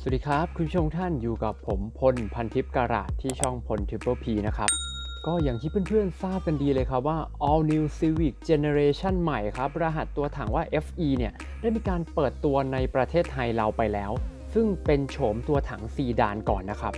สวัสดีครับ คุณผู้ชมท่านอยู่กับผมพลพันทิพย์การาดที่ช่องพลทิปเปิลพีนะครับก็อย่างที่เพื่อนๆ ทราบกันดีเลยครับว่า All New Civic Generation ใหม่ครับ รหัสตัวถังว่า FE เนี่ย ได้มีการเปิดตัวในประเทศไทยเราไปแล้ว ซึ่งเป็นโฉมตัวถังซีดานก่อนนะครับ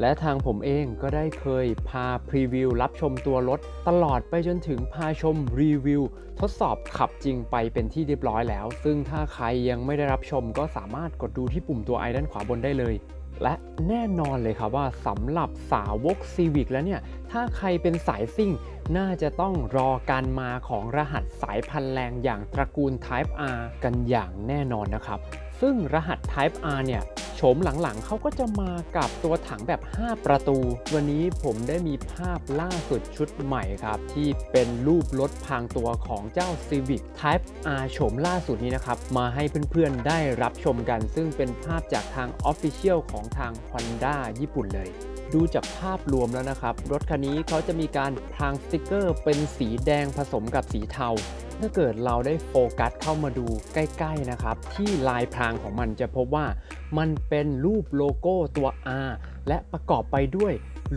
และทางผมเองก็ได้เคยพาพรีวิวรับชมตัวรถ ตลอดไปจนถึงพาชมรีวิว ทดสอบขับจริงไปเป็นที่เรียบร้อยแล้ว ซึ่งถ้าใครยังไม่ได้รับชมก็สามารถกดดูที่ปุ่มตัวไอด้านขวาบนได้เลย และแน่นอนเลยครับว่าสำหรับสาวก Civic แล้วเนี่ย ถ้าใครเป็นสายซิ่ง น่าจะต้องรอการมาของรหัสสายพันแรงอย่างตระกูล Type R กันอย่างแน่นอนนะครับ ซึ่งรหัส Type R เนี่ย ฉมหลังๆ เขาก็จะมากับตัวถังแบบ 5 ประตู วันนี้ผมได้มีภาพล่าสุดชุดใหม่ครับ ที่เป็นรูปรถพางตัวของเจ้า Civic Type R โฉมล่าสุดนี้นะครับ มาให้เพื่อนๆได้รับชมกัน ซึ่งเป็นภาพจากทาง Official ของทาง Honda ญี่ปุ่นเลย ดูจากภาพรวมแล้วนะครับ รถคันนี้เขาจะมีการพรางสติกเกอร์ เป็นสีแดงผสมกับสีเทา ถ้าเกิดเราได้โฟกัสเข้ามาดูใกล้ๆนะครับ ที่ลายพรางของมันจะพบว่า มันเป็นรูปโลโก้ตัว R และประกอบไปด้วย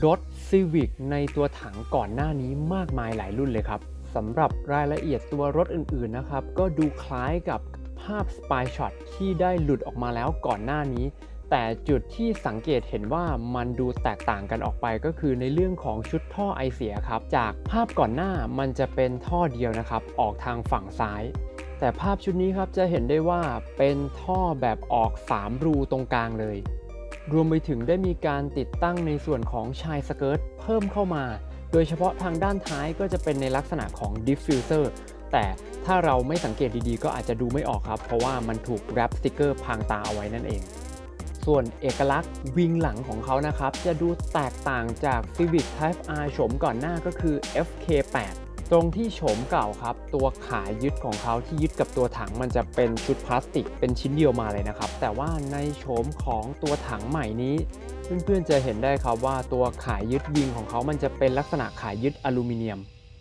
รถ Civic ในตัวถังก่อนหน้านี้มากมายหลายรุ่นเลยครับสำหรับรายละเอียดตัวรถอื่นๆนะครับ ก็ดูคล้ายกับภาพ Spy Shot ที่ได้หลุดออกมาแล้วก่อนหน้านี้ แต่จุดที่สังเกตเห็นว่ามันดูแตกต่างกันออกไปก็คือในเรื่องของชุดท่อไอเสียครับ จากภาพก่อนหน้ามันจะเป็นท่อเดียวนะครับ ออกทางฝั่งซ้าย แต่ภาพชุดนี้ครับจะเห็นได้ว่าเป็นท่อแบบออก 3 รูตรงกลางเลย รวมไปถึงได้มีการติดตั้งในส่วนของชายสเกิร์ตเพิ่มเข้ามา โดยเฉพาะทางด้านท้ายก็จะเป็นในลักษณะของดิฟฟิวเซอร์แต่ถ้าเราไม่สังเกตดีๆ ก็อาจจะดูไม่ออกครับ เพราะว่ามันถูกแรปสติกเกอร์พรางตาเอาไว้นั่นเอง ส่วนเอกลักษณ์วิงหลังของเขานะครับ จะดูแตกต่างจาก Civic Type R โฉมก่อนหน้าก็คือ FK8 ตรงที่โฉมเก่าครับ ตัวขายึดของเขาที่ยึดกับตัวถังมันจะเป็นชุดพลาสติกเป็นชิ้นเดียวมาเลยนะครับ แต่ว่าในโฉมของตัวถังใหม่นี้ เพื่อนๆจะเห็นได้ครับว่าตัวขายึดวิงของเขามันจะเป็นลักษณะขายึดอลูมิเนียม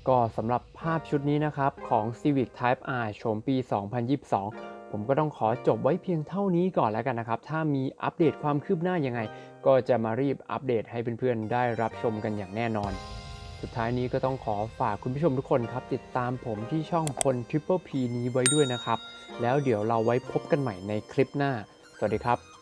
ก็สำหรับภาพชุดนี้นะครับ ของ Civic Type R โฉมปี 2022 ผมก็ต้องขอจบไว้เพียงเท่านี้ก่อนแล้วกันนะครับ ถ้ามีอัปเดตความคืบหน้ายังไง ก็จะมารีบอัปเดตให้เพื่อนๆ ได้รับชมกันอย่างแน่นอน สุดท้ายนี้ก็ต้องขอฝากคุณผู้ชมทุกคนครับ ติดตามผมที่ช่องพล Triple P นี้ไว้ด้วยนะครับ แล้วเดี๋ยวเราไว้พบกันใหม่ในคลิปหน้า สวัสดีครับ